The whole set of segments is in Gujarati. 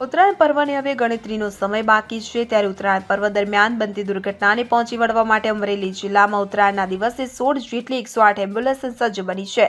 ઉત્તરાયણ પર્વને હવે ગણતરીનો સમય બાકી છે ત્યારે ઉત્તરાયણ પર્વ દરમિયાન બનતી દુર્ઘટનાને પહોંચી વળવા માટે અમરેલી જિલ્લામાં ઉત્તરાયણના દિવસે સોળ જેટલી એકસો આઠ એમ્બ્યુલન્સ સજ્જ બની છે.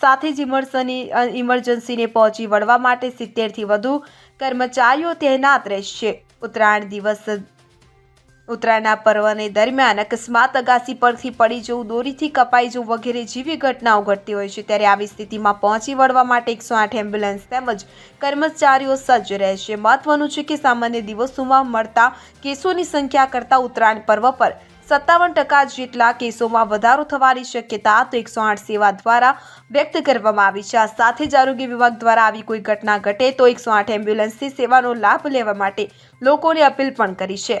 સાથે જ ઇમરસની ઇમરજન્સીને પહોંચી વળવા માટે સિત્તેરથી વધુ કર્મચારીઓ તહેનાત રહેશે. ઉત્તરાયણ દિવસ ઉત્તરાયણના પર્વને દરમિયાન અકસ્માત અગાસી પરથી પડી જવું, દોરીથી કપાઈ જવું વગેરે જેવી ઘટનાઓ ઘટતી હોય છે. ત્યારે આવી સ્થિતિમાં પહોંચી વળવા માટે એકસો આઠ એમ્બ્યુલન્સ તેમજ કર્મચારીઓ સજ્જ રહેશે. મહત્વનું છે કે સામાન્ય દિવસોમાં મળતા કેસોની સંખ્યા કરતાં ઉત્તરાયણ પર્વ પર સત્તાવન ટકા જેટલા કેસોમાં વધારો થવાની શક્યતા તો એકસો આઠ સેવા દ્વારા વ્યક્ત કરવામાં આવી છે. આ સાથે જ આરોગ્ય વિભાગ દ્વારા આવી કોઈ ઘટના ઘટે તો એકસો આઠ એમ્બ્યુલન્સની સેવાનો લાભ લેવા માટે લોકોને અપીલ પણ કરી છે.